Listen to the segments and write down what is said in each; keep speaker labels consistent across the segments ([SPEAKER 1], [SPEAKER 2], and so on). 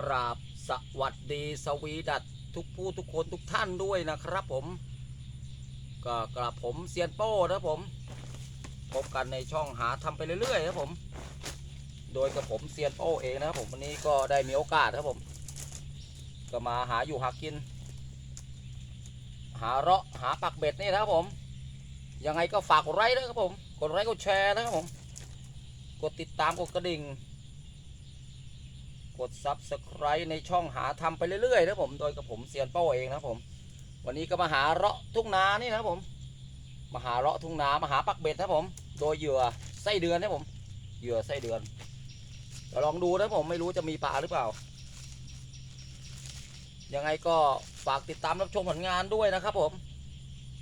[SPEAKER 1] กราบสวัสดีสวีดัตทุกผู้ทุกคนทุกท่านด้วยนะครับผม ก็กราบผมเซียนโป้นะผม พบกันในช่องหาทำไปเรื่อยๆนะผม โดยกับผมเซียนโป้เองนะครับผมวันนี้ก็ได้มีโอกาสนะครับผม ก็มาหาอยู่หากิน หาเราะหาปักเบ็ดนี่นะครับผม ยังไงก็ฝากกดไลค์นะครับผม กดไลค์กดแชร์นะครับผม กดติดตามกดกระดิ่ง กด Subscribe ในช่องหาทำไปเรื่อยๆนะผมโดยกับผมเซียนโป้เองนะผม วันนี้ก็มาหาเราะทุ่งนานี่นะผมมาหาเราะทุ่งนามาหาปักเบ็ดนะผม โดยเหยื่อไส้เดือนนะผมเหยื่อไส้เดือนเราลองดูนะผมไม่รู้จะมีปลาหรือเปล่า ยังไงก็ฝากติดตามรับชมผลงานด้วยนะครับผม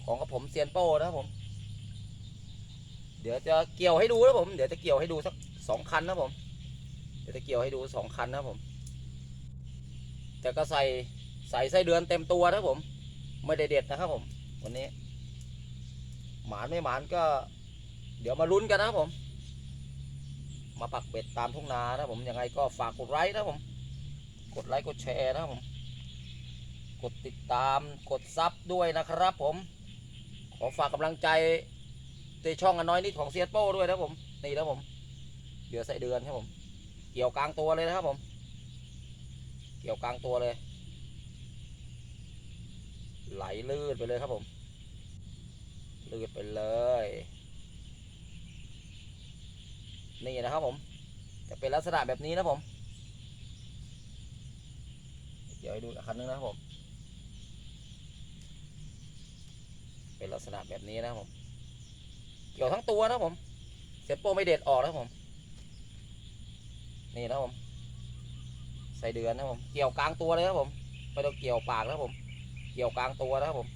[SPEAKER 1] ของกับผมเซียนโป้นะครับผม เดี๋ยวจะเกี่ยวให้ดูนะผม เดี๋ยวจะเกี่ยวให้ดูสักสองคันนะผม ดี๋ยวจะเกี่ยวให้ดูสองคันนะผม แต่ก็ใส่ใส่ไส้เดือนเต็มตัวนะผม ไม่ได้เด็ดนะครับผม วันนี้ หมานไม่หมานก็ เดี๋ยวมาลุ้นกันนะครับผม มาปักเบ็ดตามทุ่งนานะผมยังไงก็ฝากกดไลค์นะผม กดไลค์กดแชร์นะผม กดติดตามกดซับด้วยนะครับ ผม ขอฝากกำลังใจในช่องอนน้อยนิดของเซียโป้ด้วยนะผม นี่นะผมเหลือใส่เดือนครับผม เกี่ยวกลางตัวเลยนะครับผม เกี่ยวกลางตัวเลย ไหลลื่นไปเลยครับผม ลื่นไปเลย นี่นะครับผม จะเป็นลักษณะแบบนี้นะผม เดี๋ยวให้ดูคันนึงนะครับผม เป็นลักษณะแบบนี้นะครับผม เกี่ยวทั้งตัวนะครับผม เสียโป้ไม่เด็ดออกนะครับผม นี่นะครับผมใส่เดือนนะครับผมเกี่ยวกลางตัวเลยครับผมไม่ต้องเกี่ยวปากนะครับผม เกี่ยวกลางตัวนะครับผม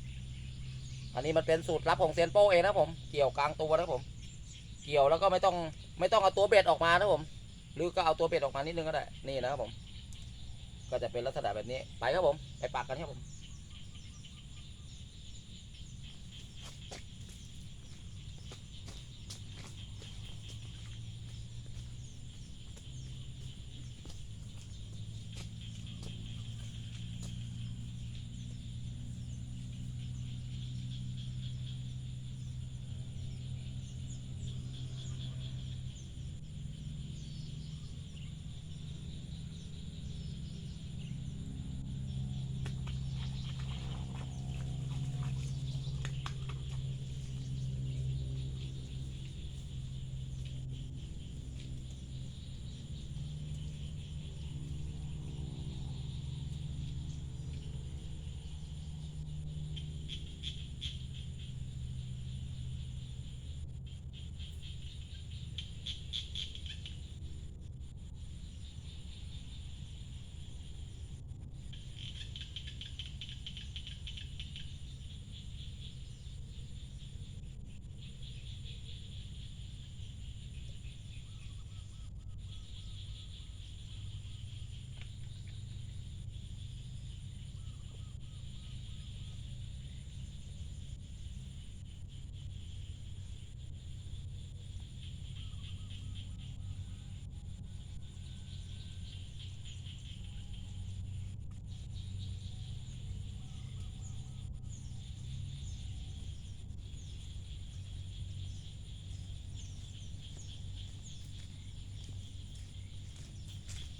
[SPEAKER 1] อันนี้มันเป็นสูตรลับของเซนโป้เองนะครับผม เกี่ยวกลางตัวนะครับผม เกี่ยวแล้วก็ไม่ต้องไม่ต้องเอาตัวเบ็ดออกมานะครับผม หรือก็เอาตัวเบ็ดออกมานิดนึงก็ได้ นี่นะครับผม ก็จะเป็นลักษณะแบบนี้ ไปครับผม ไปปากกันครับผม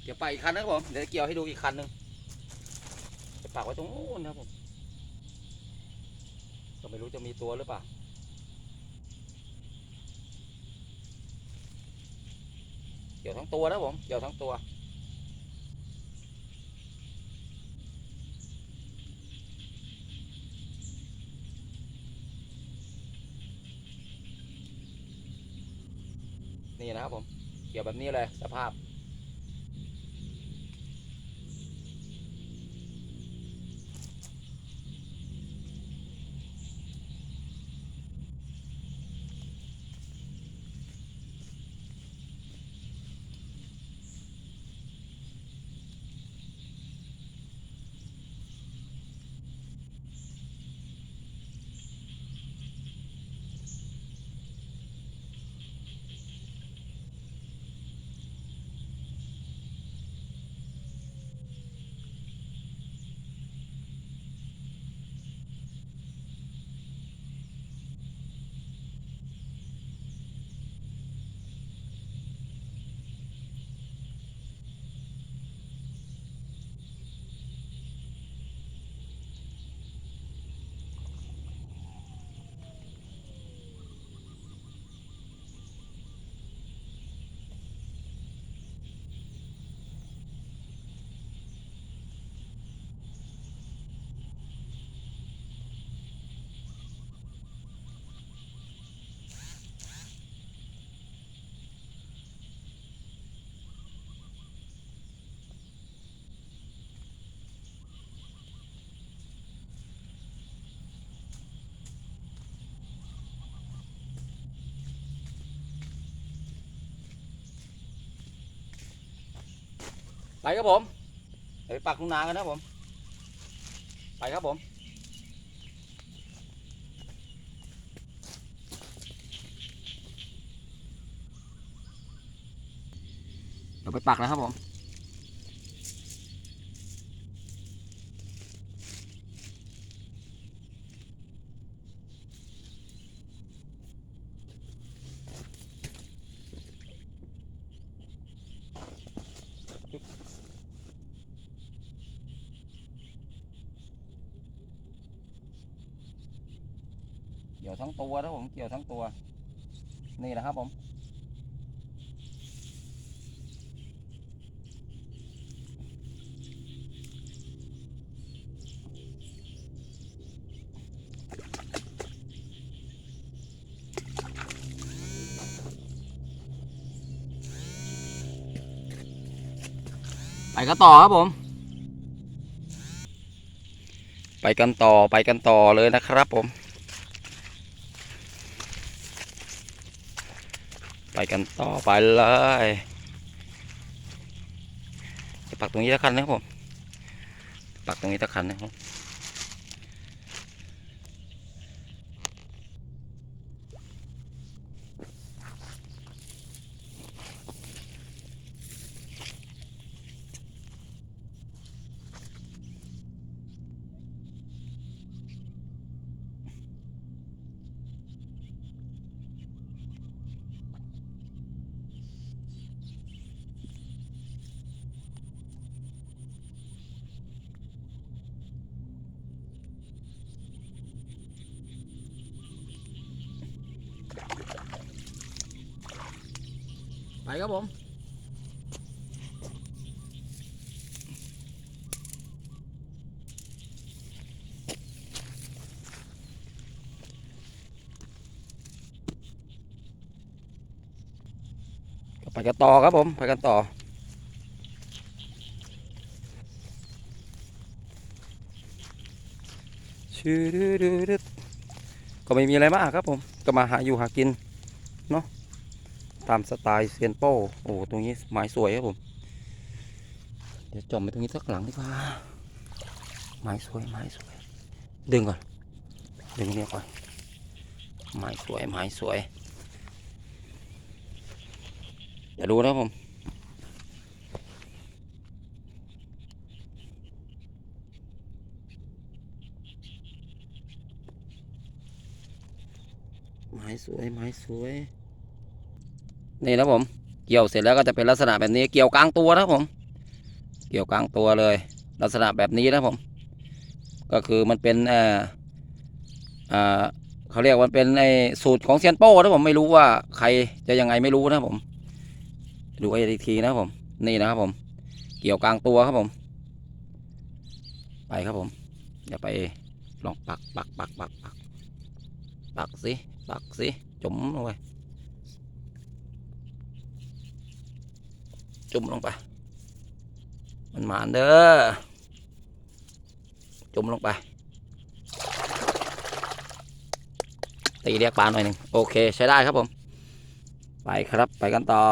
[SPEAKER 1] เดี๋ยวไปอีกคันนะครับผม เดี๋ยวเกี่ยวให้ดูอีกคันหนึ่งจะปักไว้ตรงนู้นนะครับผม ก็ไม่รู้จะมีตัวหรือเปล่า เกี่ยวทั้งตัวนะผม เกี่ยวทั้งตัวนี่นะครับผม เกี่ยวแบบนี้เลยสภาพ ไปครับผมเดี๋ยวไปปักลุงนากันนะผม ไปครับผมเดี๋ยวไปปักนะครับผม เกี่ยวทั้งตัวนะผมเกี่ยวทั้งตัว นี่นะครับผมไปกันต่อครับผม ไปกันต่อไปกันต่อเลยนะครับผม ไป กันต่อไปเลยจะปักตรงนี้ตะคันนะครับผมปักตรงนี้ตะคันนะครับ ครับผม ไปกันต่อครับผม ไปกันต่อก็ไม่มีอะไรมากครับผม ก็มาหาอยู่หากิน เนาะ ตามสไตล์เซียนโป้โอ้ตรงนี้ไม้สวยครับผม เดี๋ยวจอมไปตรงนี้สักหลังดีกว่า ไม้สวยไม้สวย ดึงก่อน ดึงเนี่ยก่อน ไม้สวยไม้สวย เดี๋ยวดูนะผมไม้สวยไม้สวย นี่นะผม เกี่ยวเสร็จแล้วก็จะเป็นลักษณะแบบนี้ เกี่ยวกลางตัวนะผม เกี่ยวกลางตัวเลย ลักษณะแบบนี้นะผม ก็คือมันเป็นเอ่ออ่าเขาเรียกว่าเป็นไอ้สูตรของเซียนโป้นะผมไม่รู้ว่าใครจะยังไงไม่รู้นะผม ดูไอ้อีกทีนะผม นี่นะครับผม เกี่ยวกลางตัวครับผม ไปครับผมเดี๋ยวไปลองปักปักปักปักปักปักสิปักสิจุ่มลงไป จุ่มลงไป มันหมานเด้อ จุ่มลงไป ตีเรียกปลาหน่อยหนึ่งโอเคใช้ได้ครับผม ไปครับไปกันต่อ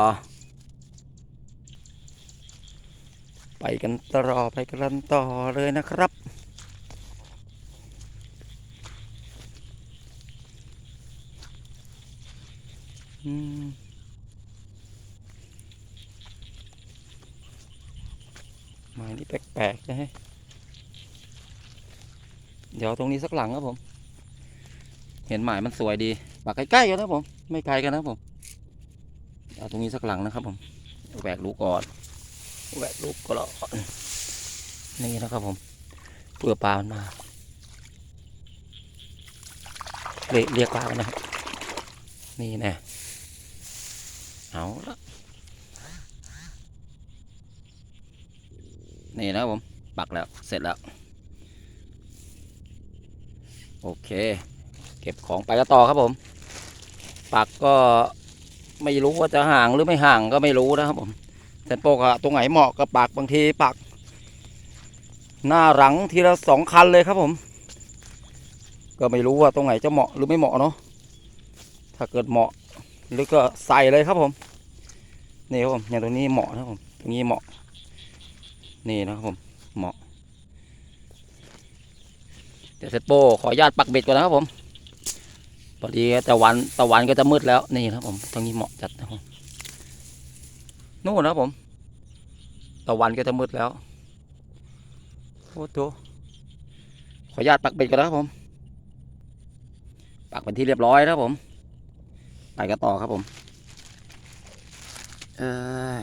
[SPEAKER 1] ไปกันต่อไปกันต่อเลยนะครับอืม ไม้นี่แปลกๆนะฮะเดี๋ยวตรงนี้สักหลังครับผม เห็นหมายมันสวยดีปากใกล้ๆกันนะผม ไม่ไกลกันนะผมเอาตรงนี้สักหลังนะครับผมแหวกลูกก่อนแหวกลูกก่อนนี่นะครับผมเพื่อปลามันมาเรียกปลากันนะนี่แน่เอาละ นี่นะครับผม ปักแล้ว เสร็จแล้ว โอเค เก็บของไปก็ต่อครับผม ปักก็ไม่รู้ว่าจะห่างหรือไม่ห่างก็ไม่รู้นะครับผมแต่โปกอะตรงไหนเหมาะกับปักบางทีปัก หน้าหลังทีละสองคันเลยครับผม ก็ไม่รู้ว่าตรงไหนจะเหมาะหรือไม่เหมาะเนาะ ถ้าเกิดเหมาะหรือก็ใส่เลยครับผม นี่ครับผมอย่างตรงนี้เหมาะนะครับผม ตรงนี้เหมาะ นี่นะครับผมเหมาะ เดี๋ยวเซตโป้ขออนุญาตปักเบ็ดก่อนนะครับผมพอดีตะวันตะวันก็จะมืดแล้วนี่นะครับผมตรงนี้เหมาะจัดนะครับนู่นนะครับผมตะวันก็จะมืดแล้วโอ้โหขออนุญาตปักเบ็ดก่อนนะครับผม ปักเป็นที่เรียบร้อยนะครับผม ไปกันต่อครับผม เออ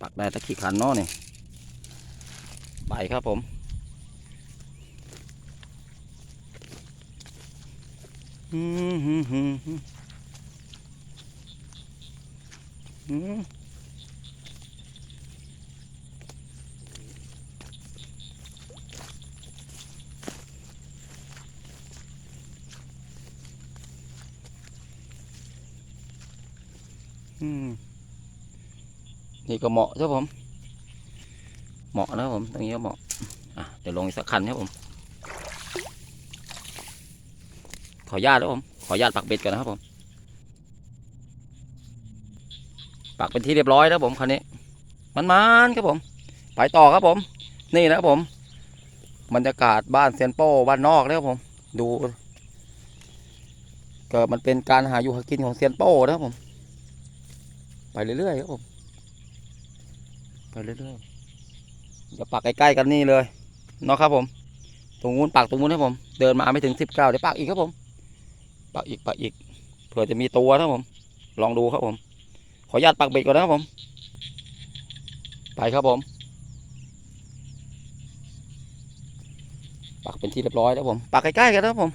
[SPEAKER 1] ปักได้ตะกี้ขันเนาะนี่ไปครับผม อืมหืมหืมหืมอืมอืม นี่ก็เหมาะใช่ผม เหมาะนะครับผม ตรงนี้ก็เหมาะอะเดี๋ยวลงอีกสักคันครับผม ขออนุญาตครับผม ขออนุญาตปักเบ็ดก่อนนะครับผม ปักเป็นที่เรียบร้อยแล้วผมคันนี้ มันมันครับผม ไปต่อครับผม นี่นะครับผม บรรยากาศบ้านเซยนโป้บ้านนอกนะครับผม ดูก็มันเป็นการหาอยู่หากินของเซียนโป้นะครับผม ไปเรื่อยๆครับผม ไปเรื่อยๆเดี๋ยวปักใกล้ๆกันนี่เลยเนาะครับผมตรงนู้นปักตรงนู้นครับผม เดินมาไม่ถึงสิบเก้าเดี๋ยวปักอีกครับผม ปักอีกปักอีกเผื่อจะมีตัวนะครับผม ลองดูครับผม ขออนุญาตปักเบ็ดก่อนนะครับผม ไปครับผม ปักเป็นที่เรียบร้อยแล้วผม ปักใกล้ๆกันนะครับผม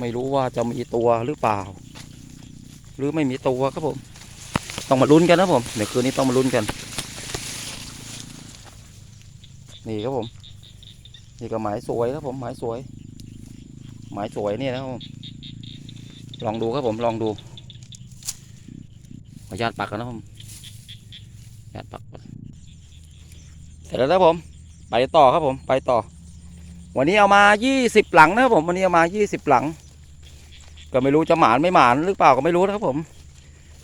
[SPEAKER 1] ไม่รู้ว่าจะมีตัวหรือเปล่า หรือไม่มีตัวครับผม ต้องมาลุ้นกันนะผมเดี๋ยวคืนนี้ต้องมาลุ้นกัน นี่ครับผม นี่ก็หมายสวยครับผมหมายสวย หมายสวยนี่นะครับผมลองดูครับผมลองดูขออนุญาตปักกันนะครับผมญาตปักเสร็จแล้วครับผม ไปต่อครับผม ไปต่อ วันนี้เอามา 20 หลังนะครับผม วันนี้เอามา 20 หลัง ก็ไม่รู้จะหมานไม่หมานหรือเปล่าก็ไม่รู้นะครับผม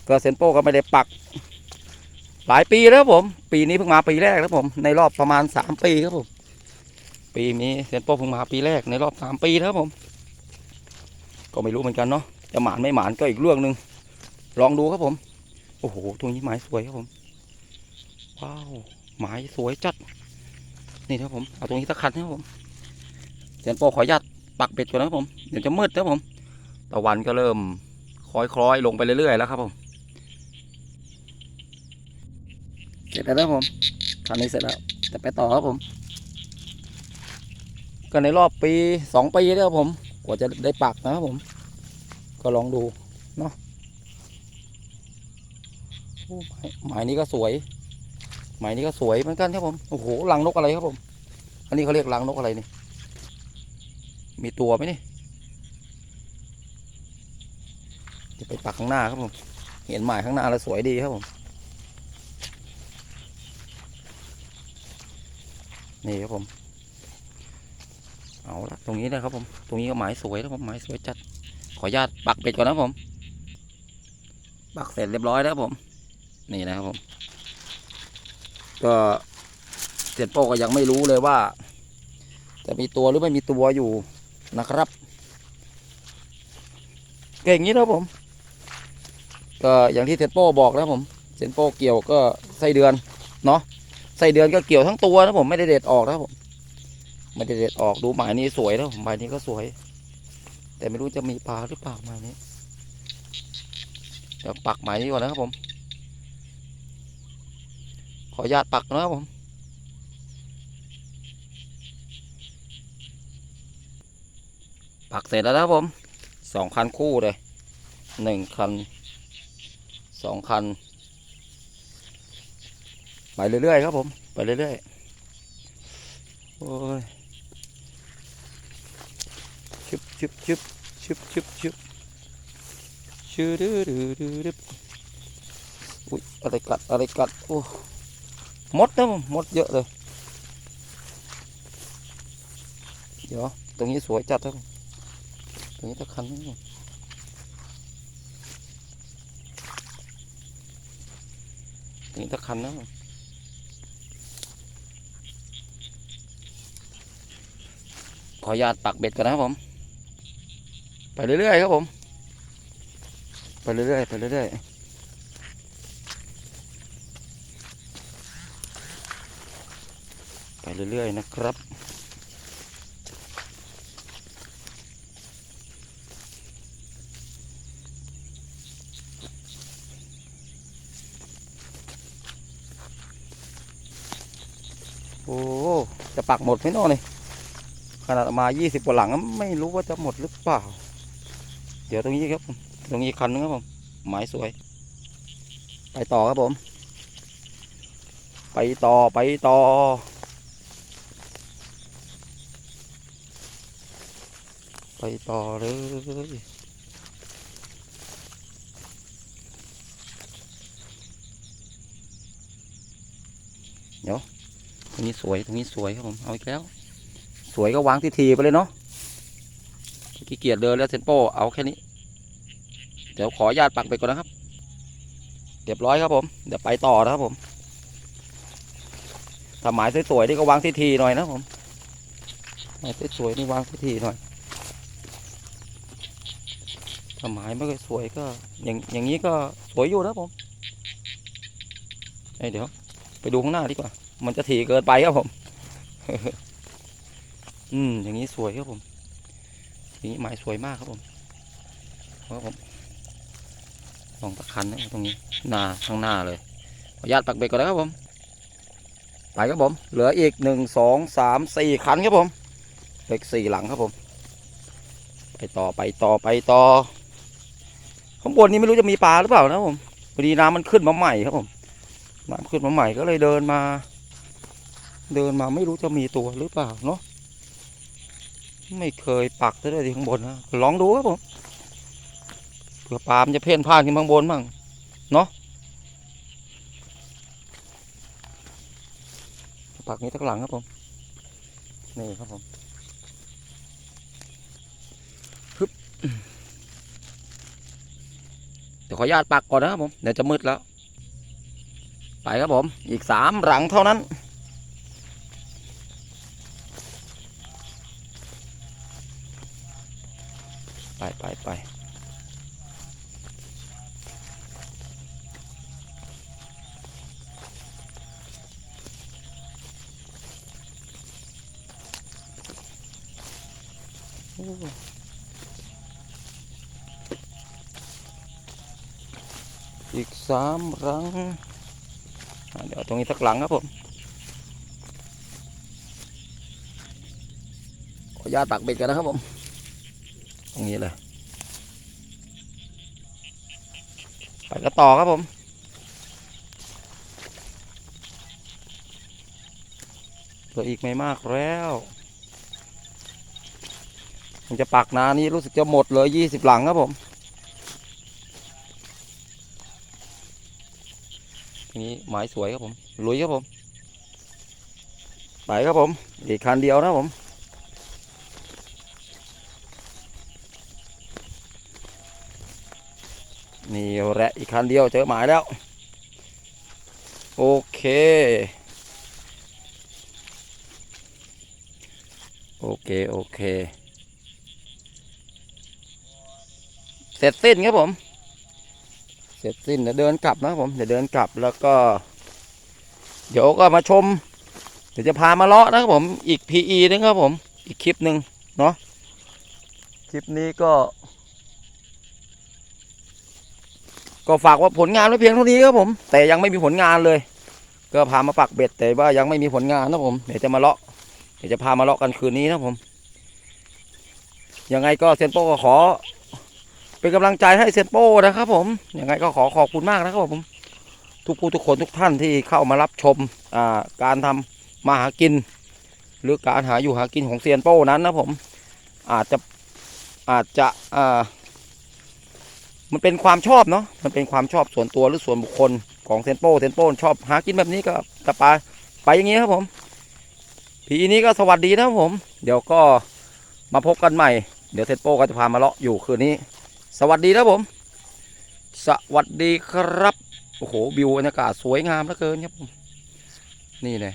[SPEAKER 1] ก็เซนโป้ก็ไม่ได้ปัก หลายปีแล้วผม ปีนี้เพิ่งมาปีแรกนะครับผม ในรอบประมาณ3ปีครับผม ปีนี้เซนโป้เพิ่งมาปีแรกในรอบ3ปีนะครับผม ก็ไม่รู้เหมือนกันเนาะจะหมานไม่หมานก็อีกเรื่องหนึ่งลองดูครับผม โอ้โหตรงนี้หมายสวยครับผมว้าวหมายสวยจัด นี่นะครับผมเอาตรงนี้ตะคันนะครับผมเสียนโปขออนุญาตปักเบ็ดก่อนนะครับผมเดี๋ยวจะมืดนะครับผมตะวันก็เริ่มคล้อยๆลงไปเรื่อยๆแล้วครับผม เส ร็จแล้วครับผมคันนี้เสร็จแล้วจะไปต่อครับผม ก็ในรอบปีสองปีแล้วครับผม กว่าจะได้ปักนะครับผม ก็ลองดูเนาะโอ้หมายหมนี้ก็สวย หมายนี้ก็สวยเหมือนกันครับผม โอ้โหรังนกอะไรครับผม อันนี้เขาเรียกรังนกอะไรนี่ มีตัวไหมนี่ จะไปปักข้างหน้าครับผม เห็นหมายข้างหน้าแล้วสวยดีครับผม นี่ครับผม เอาละตรงนี้นะครับผม ตรงนี้ก็หมายสวยนะผมหมายสวยจัด ขออนุญาตปักเบ็ดก่อนนะครับผม ปักเสร็จเรียบร้อยแล้วครับผม นี่นะครับผม ก็เสียนโป้ก็ยังไม่รู้เลยว่า จะมีตัวหรือไม่มีตัวอยู่นะครับก็อย่างนี้นะครับผม ก็อย่างที่เซนโป้บอกนะครับผมเซนโป้เกี่ยวก็ไส้เดือนเนาะ ไส้เดือนก็เกี่ยวทั้งตัวนะผมไม่ได้เด็ดออกนะผมไม่ได้เด็ดออกดูหมายนี้สวยนะผมหมายนี้ก็สวย แต่ไม่รู้จะมีปลาหรือเปล่าหมายนี้เดี๋ยวปักหมายนี้ก่อนนะครับผม ขออนุญาตปักนะครับผมปักเสร็จแล้วนะครับผมสองคันคู่เลยหนึ่งคันสองคัน ไปเรื่อยๆครับผม ไปเรื่อยๆ โอ้ยชึบชึบชึบชึบชึบชึบชื่อดื้อดื้อดื้อดื้ออุ้ยอะไรกัดอะไรกัดโอ้มดนะมดเยอะเลยเดี๋ยวตรงนี้สวยจัดครับผมตรงนี้ตะคันนิดนึงนี่ตะคันนะ ขออนุญาตปักเบ็ดก่อนนะครับผม ไปเรื่อยๆครับผม ไปเรื่อยๆไปเรื่อยๆไปเรื่อยๆนะครับ โอ้ จะปักหมดไหมน้องนี่ ขนาดมา 20กว่าหลังไม่รู้ว่าจะหมดหรือเปล่า เดี๋ยวตรงนี้ครับ ตรงนี้คันนึงครับผม หมายสวย ไปต่อครับผม ไปต่อไปต่อ ไปต่อเลยเดี๋ยวตรงนี้สวยตรงนี้สวยครับผม เอาอีกแล้ว สวยก็วางทีทีไปเลยเนาะขี้เกียจเดินแล้วเซนโป้เอาแค่นี้ เดี๋ยวขอญาตปักไปก่อนนะครับเรียบร้อยครับผมเดี๋ยวไปต่อนะครับผมถ้าหมายสวยๆนี่ก็วางทีทีหน่อยนะผมหมายสวยๆนี่วางทีทีหน่อยถ้าหมายไม่ค่อยสวยก็อย่างอย่างนี้ก็สวยอยู่นะผมเอ้เดี๋ยว ไปดูข้างหน้าดีกว่า มันจะถี่เกินไปครับผม อืม อย่างนี้สวยครับผมอย่างนี้หมายสวยมากครับผมครับผมลองตะคันนะตรงนี้ หน้าข้างหน้าเลยขออนุญาตปักเบรกก่อนนะครับผม ไปครับผม เหลืออีกหนึ่งสองสามสี่คันครับผมเล็กสี่หลังครับผม ไปต่อไปต่อไปต่อข้างบนนี้ไม่รู้จะมีปลาหรือเปล่านะผมพอดีน้ำมันขึ้นมาใหม่ครับผมน้ำขึ้นมาใหม่ก็เลยเดินมา เดินมาไม่รู้จะมีตัวหรือเปล่าเนาะ ไม่เคยปักซะด้วยที่ข้างบนนะลองดูครับผมเผื่อปลามนจะเพ่นพ่านขึ้นข้างบนบ้างเนาะปักนี้ทักหลังครับผมนี่ครับผมฮึบเดี๋ยวขออนุญาตปักก่อนนะครับผมเดี๋ยวจะมืดแล้ว ไปครับผม อีกสามหลังเท่านั้น ไปไปไปอีกสามหลังเดี๋ยวตรงนี้สักหลังครับผมขออนุญาตตักเบ็ดกันนะครับผม ตรงนี้เลยไปก็ต่อครับผมเหลืออีกไม่มากแล้วมันจะปักนานนี้รู้สึกจะหมดเลยยี่สิบหลังครับผมทีนี้หมายสวยครับผมลุยครับผม ไปครับผมอีกคันเดียวนะผม นี่แหละอีกคันเดียวเจอหมายแล้ว โอเค โอเค โอเค เสร็จสิ้นครับผม เสร็จสิ้นเดี๋ยวเดินกลับนะครับผมเดี๋ยวเดินกลับแล้วก็ เดี๋ยวก็มาชม เดี๋ยวจะพามาเลาะนะครับผม อีก PE นึงครับผม อีกคลิปหนึ่งเนาะคลิปนี้ก็ ก็ฝากว่าผลงานไว้เพียงเท่านี้ครับผม แต่ยังไม่มีผลงานเลย ก็พามาปักเบ็ดแต่ว่ายังไม่มีผลงานนะผมเดี๋ยวจะมาเลาะเดี๋ยวจะพามาเลาะกันคืนนี้นะผมยังไงก็เซนโป้ก็ขอ เป็นกำลังใจให้เซนโป้นะครับผมยังไงก็ขอขอบคุณมากนะครับผมทุกผู้ทุกคนทุกท่านที่เข้ามารับชมอ่าการทำมาหากิน หรือการหาอยู่หากินของเซียนโป้นั้นนะผม อาจจะอาจจะอ่า มันเป็นความชอบเนาะมันเป็นความชอบส่วนตัวหรือส่วนบุคคลของเซนโป้เซนโป้ชอบหากินแบบนี้ก็จะไปไปอย่างนี้ครับผมพีนี้ก็สวัสดีนะครับผม เดี๋ยวก็มาพบกันใหม่ เดี๋ยวเซนโป้ก็จะพามาเลาะอยู่คืนนี้ สวัสดีนะผม สวัสดีครับ โอ้โหวิวบรรยากาศสวยงามเหลือเกินครับผม นี่เลย